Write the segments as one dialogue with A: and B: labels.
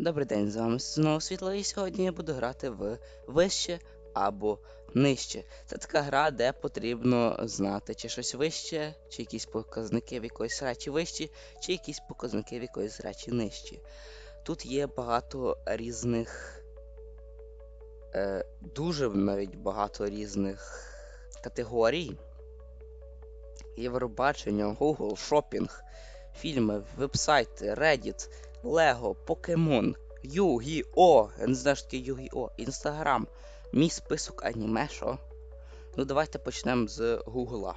A: Добрий день, з вами знову світло, і сьогодні я буду грати в вище або нижче. Це така гра, де потрібно знати, чи щось вище, чи якісь показники в якоїсь речі вищі, чи якісь показники в якоїсь речі нижчі. Тут є багато різних, е, дуже навіть багато різних категорій. Євробачення, Google, шопінг, фільми, вебсайти, Reddit. Лего, Покемон! Я не знаю, що таке Yu-Gi-Oh! Інстаграм. Мій список аніме, що? Ну, давайте почнемо з Гугла.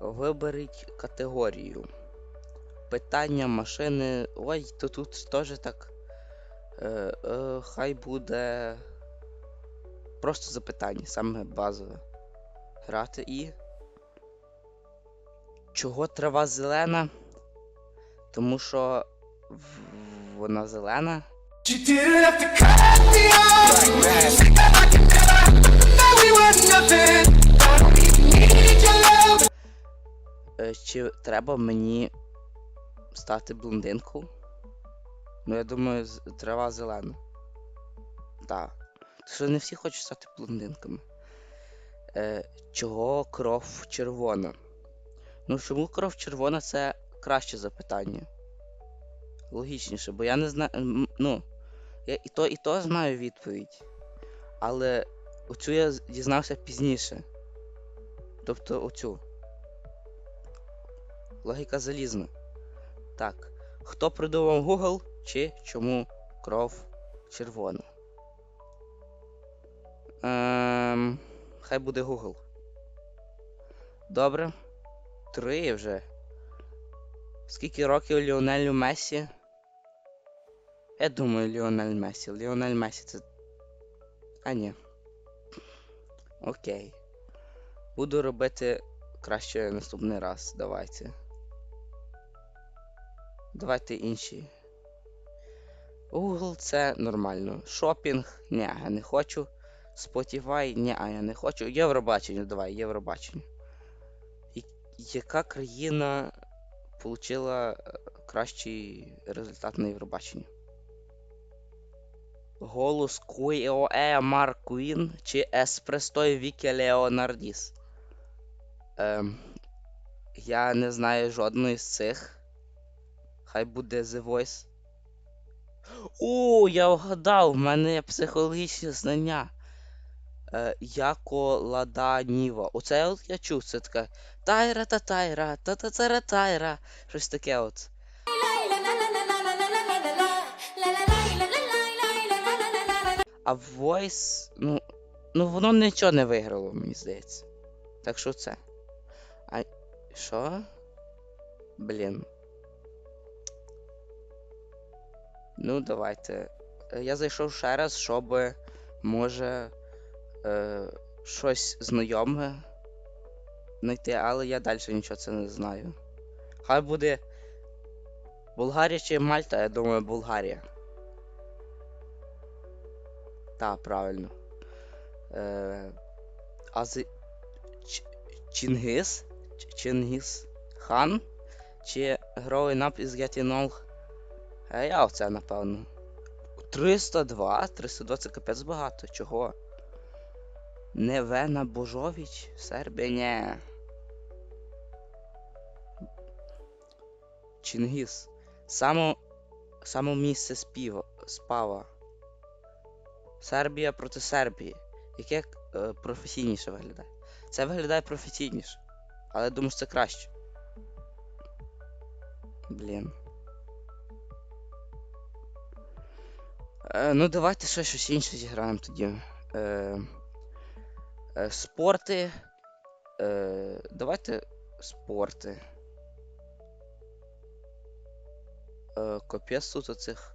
A: Виберіть категорію. Питання машини. Ой, то тут теж так. Е, е, хай буде. Просто запитання, саме базове. Грати і. Чого трава зелена? Тому що вона зелена. Е, Чи треба мені стати блондинкою? Ну, я думаю, трава зелена. Так. Що не всі хочуть стати блондинками. Е, чого кров червона? Ну, чому кров червона це краще запитання. Логічніше, бо я не знаю. Ну, я і то, і то знаю відповідь. Але оцю я дізнався пізніше. Тобто оцю. Логіка залізна. Так. Хто придумав Google чи чому кров червона? Ем, хай буде Google. Добре. Три вже. Скільки років Ліонелю Месі? Я думаю, Ліонель Месі. Ліонель Месі це. А ні. Окей. Буду робити краще наступний раз. Давайте. Давайте інші. Google це нормально. Шопінг? Ні, я не хочу. Spotify? Ні, я не хочу. Євробачення, давай, Євробачення. І- Яка країна отримала кращий результат на Євробаченні? Голос Куіоe Маркуін чи Еспрестой Віке Леонардіс? Ем, я не знаю жодної з цих. Хай буде The Voice. О, я вгадав, в мене психологічні знання. Е, Яко Лада Ніва. Оце от я чув, це таке тайра та тайра, та та тара тайра. Щось таке от. А Voice, ну. Ну воно нічого не виграло, мені здається. Так що це. А. Що? Блін. Ну, давайте. Я зайшов ще раз, щоб може е, щось знайоме знайти, але я далі нічого це не знаю. Хай буде Болгарія чи Мальта, я думаю, Болгарія. Так, правильно. Е, Ази... Ч... Чингис? Ч- Чингис Хан? Чи Growing Up is Getting? Е, я оце, напевно. 302? 302 це капець багато. Чого? Невена Божович? Сербія? Ні. Чингіс. Само, само місце співа, спава. Сербія проти Сербії. Яке е, професійніше виглядає? Це виглядає професійніше. Але я думаю, що це краще. Блін. Е, ну, давайте ще щось інше зіграємо тоді. Е, е, спорти. Е, давайте спорти. Е, капець тут оцих.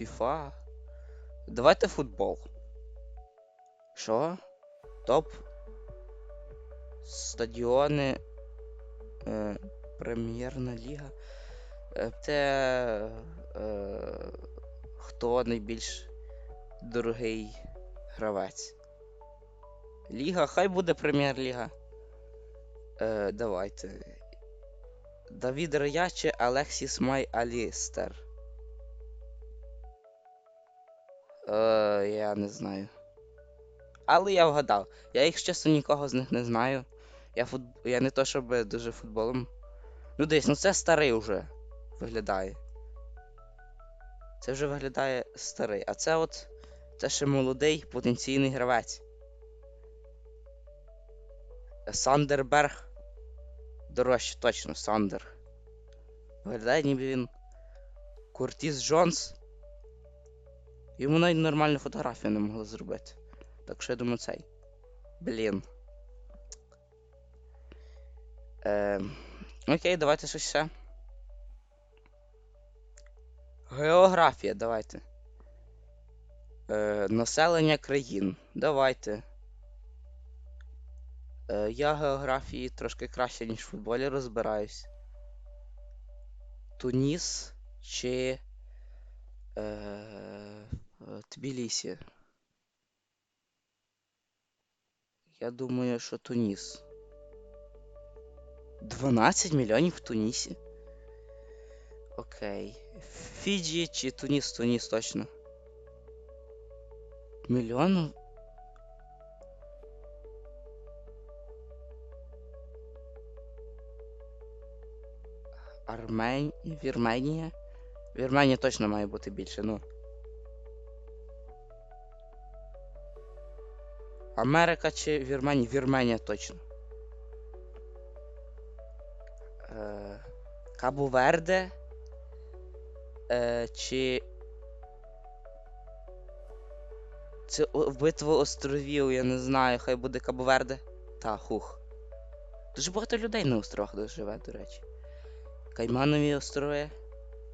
A: FIFA. Давайте футбол. Що? Топ. Стадіони. Е, Прем'єрна ліга. Е, Це. Е, хто найбільш дорогий гравець? Ліга, хай буде прем'єр-ліга. Е, давайте. Давід Рая Алексіс Май Алістер? Е, я не знаю. Але я вгадав. Я, якщо чесно, нікого з них не знаю. Я фут... я не то щоб дуже футболом. Ну десь, ну це старий уже виглядає. Це вже виглядає старий. А це от. Це ще молодий потенційний гравець. Сандерберг. Дорожче, точно, Сандер. Виглядає, ніби він. Куртіс Джонс. Йому навіть нормальну фотографію не могли зробити. Так що я думаю, цей. Блін. Е, окей, давайте щось ще. Географія, давайте. Е, населення країн. Давайте. Е, я географії трошки краще, ніж в футболі розбираюсь. Туніс чи. Е, е, Тбілісі. Я думаю, що Туніс. 12 мільйонів в Тунісі. Окей. Фіджі чи Туніс, Туніс точно. Мільйон? Армень... Вірменія? Вірменія точно має бути більше, ну. Америка чи Вірменія? Вірменія точно. Е, Верде. Е, чи. Це битва островів, я не знаю, хай буде Кабу Верде. Та, хух. Дуже багато людей на островах де живе, до речі. Кайманові острови.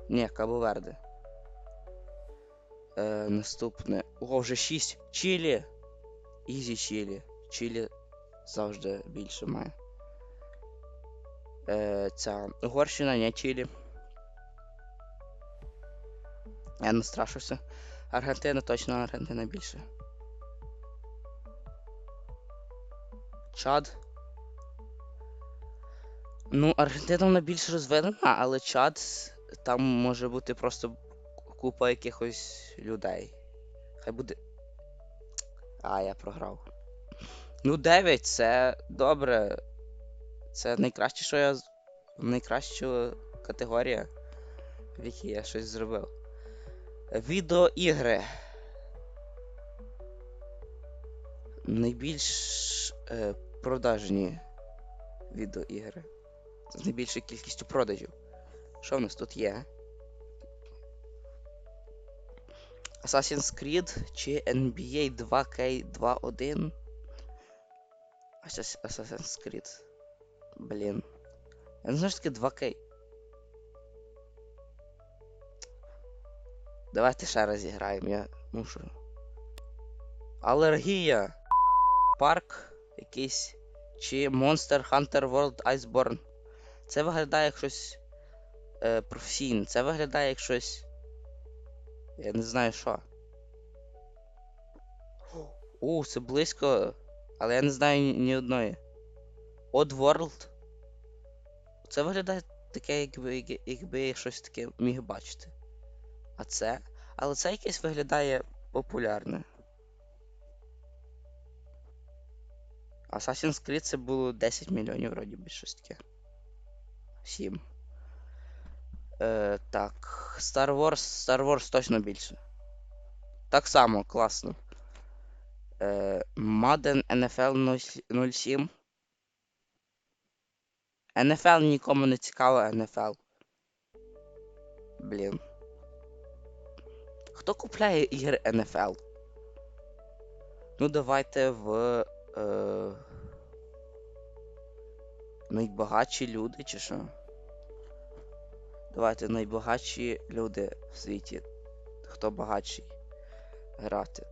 A: Ні, Кабу Верде. Е, наступне. О, вже 6. Чилі. Ізі Чилі. Чилі завжди більше має. Е, ця Угорщина, не Чилі. Я не страшуся. Аргентина точно Аргентина більше. Чад. Ну, Аргентина вона більш розвинена, але Чад там може бути просто купа якихось людей. Хай буде. А, я програв. Ну, 9 це добре. Це найкраще, що я. Найкраща категорія, в якій я щось зробив. Відеоігри. Найбільш е, продажні відеоігри. З найбільшою кількістю продажів. Що в нас тут є? Assassin's Creed чи NBA 2K21? Assas- Assassin's Creed. Блін. Я не знаю, що таке 2K. Давайте ще раз зіграємо, я мушу. Алергія. Парк якийсь. Чи Monster Hunter World Iceborne. Це виглядає як щось е, професійне. Це виглядає як щось. Я не знаю що. У, це близько. Але я не знаю ні, одної. Oddworld. Це виглядає таке, якби, як- якби я щось таке міг бачити. А це. Але це якесь виглядає популярне. Assassin's Creed це було 10 мільйонів, вроді би щось таке. 7. Е, так. Star Wars. Star Wars точно більше. Так само, класно. Е, Madden NFL 07. NFL нікому не цікаво, NFL. Блін. Хто купляє ігри NFL? Ну, давайте в. Е... Найбагатші люди, чи що? Давайте найбагатші люди в світі. Хто багатший? Грати.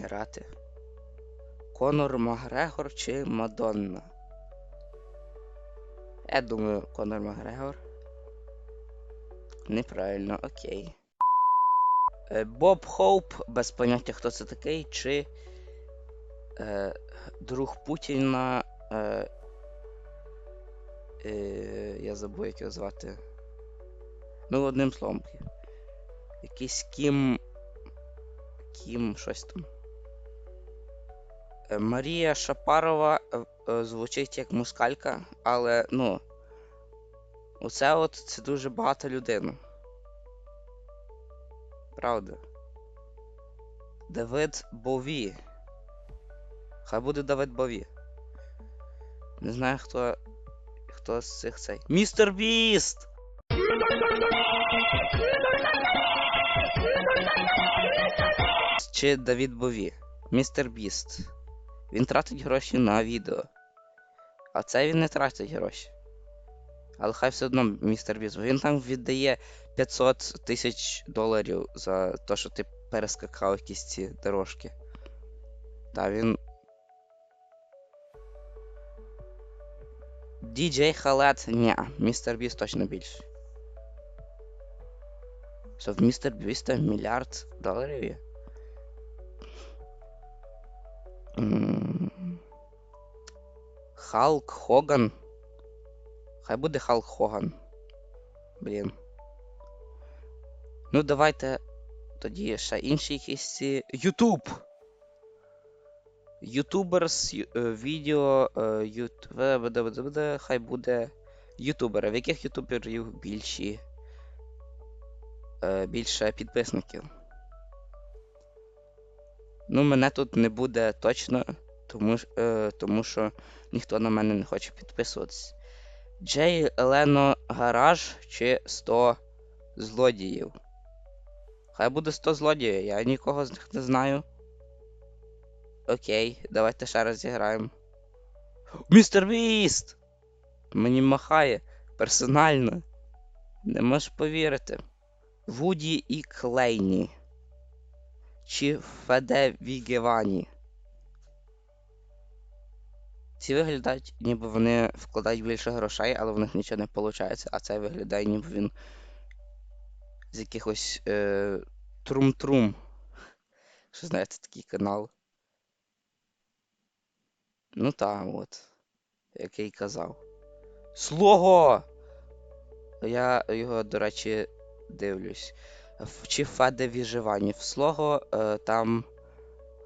A: Грати. Конор Макгрегор чи Мадонна? Я думаю, Конор Макгрегор. Неправильно, окей. Е, Боб Хоуп, без поняття, хто це такий, чи е, друг Путіна. Е, я забув, як його звати. Ну, одним словом. Якийсь Кім. Кім, щось там. Е, Марія Шапарова е, е, звучить як мускалька, але ну. Оце от це дуже багата людина. Правда. Давид Бові. Хай буде Давид Бові. Не знаю, хто. Хто з цих цей. Містер Біст! Чи Давід Бові. Містер Біст. Він тратить гроші на відео. А це він не тратить гроші. Але хай все одно містер Біст. Він там віддає 500 тисяч доларів за те, що ти перескакав якісь ці дорожки. Та він. DJ Халет, ні, містер Біст точно більше. Що в містер Біста мільярд доларів є? Халк Хоган. Хай буде Халк Хоган. Блін. Ну, давайте тоді ще інші якісь. Ютуб! Ютуберс, е, відео, е, ют... ве- буде- буде- буде, хай буде ютубери. В яких ютуберів більші? Е, більше підписників? Ну, мене тут не буде точно, тому, тому що ніхто на мене не хоче підписуватись. Джей Елено Гараж чи 100 злодіїв? Хай буде 100 злодіїв, я нікого з них не знаю. Окей, давайте ще раз зіграємо. Містер Біст! Мені махає персонально. Не можеш повірити. Вуді і Клейні. Чи Феде Вігевані. Ці виглядають, ніби вони вкладають більше грошей, але в них нічого не виходить, а цей виглядає, ніби він з якихось е, трум-трум. Що знаєте, такий канал. Ну та, от. Як я й казав. Слого! Я його, до речі, дивлюсь. Чи Феде Віживані. В Слого е, там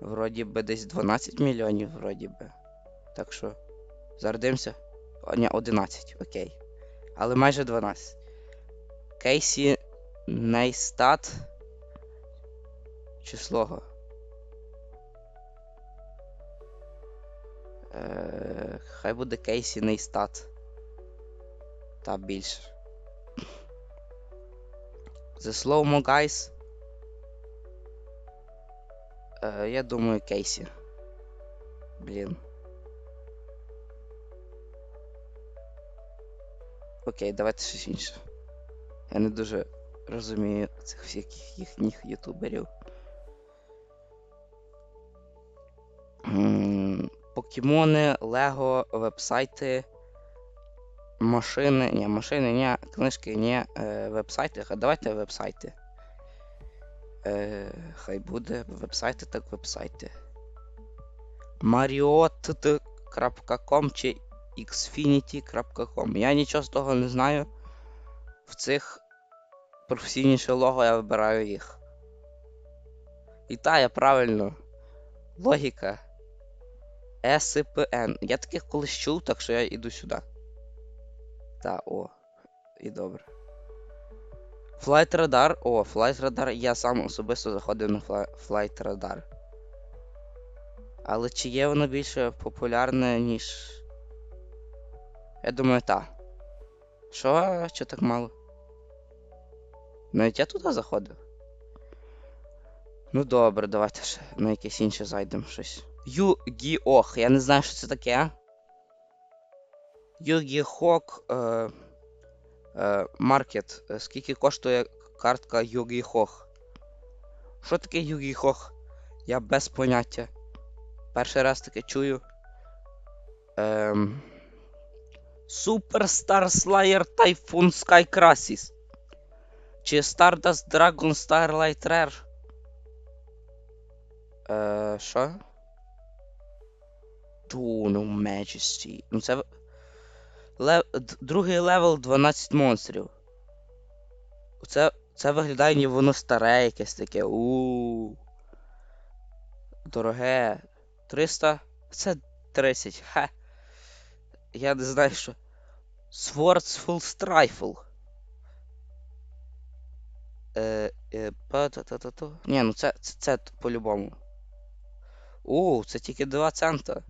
A: вроді би десь 12 мільйонів, вроді би. Так що. Зараз дивимося. О, ні, 11, окей. Але майже 12. Кейсі Нейстат. Чи Слого? Хай буде Кейсі Нейстат. Та більше. The Slow Mo Guys. Е, я думаю, Кейсі. Блін. Окей, давайте щось інше. Я не дуже розумію цих всяких їхніх ютуберів. Покемони, Лего, вебсайти, машини. Ні, машини, ні, книжки, ні, е, вебсайти. Давайте вебсайти. Е, хай буде вебсайти, так вебсайти. Mariot.com чи xfinity.com. Я нічого з того не знаю. В цих професійніше лого я вибираю їх. І та, я правильно. Логіка. SPN. Я таких колись чув, так що я йду сюди. Та, о. І добре. Flight Radar. О, Flight Radar. Я сам особисто заходив на Flight Radar. Але чи є воно більше популярне, ніж. Я думаю, та. Що? Що так мало? Навіть я туди заходив. Ну добре, давайте ще на якесь інше зайдемо щось. Ю-Гі-Ох, я не знаю, що це таке. Ю-Гі-Хок. Е, е, маркет. Скільки коштує картка Ю-Гі-Хох? Що таке Ю-Гі-Хох? Я без поняття. Перший раз таке чую. Ем... Superstar Slayer Typhoon Sky Crisis. Чи Stardust Dragon Starlight Rare? Що? Duno Majesty. Ну це. Лев... Другий левел 12 монстрів. Це, це виглядає, ніби воно старе якесь таке. у Дороге. 300. Це 30. Ха. Я не знаю, що. Swords Full Strifle. Е, е, па-та-та-та-та. Ні, ну це, це, це по-любому. У, це тільки 2 цента.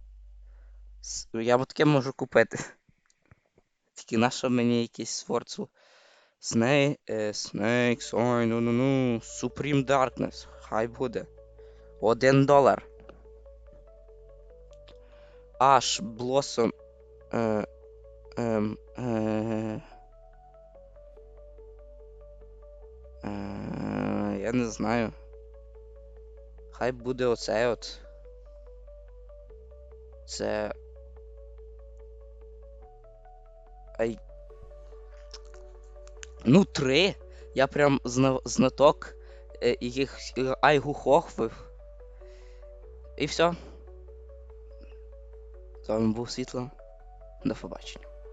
A: С- Я б таке можу купити. Тільки на що мені якийсь сворцу. Snake, е, Snakes, ой, ну ну ну. Supreme Darkness. Хай буде. Один долар. Аж Blossom. Е, ем, е, я не знаю. Хай буде оцей от. Це. Ай. Ну, три. Я прям зна- знаток е, їх айгухохвив. І все. З вами був світло. До побачення.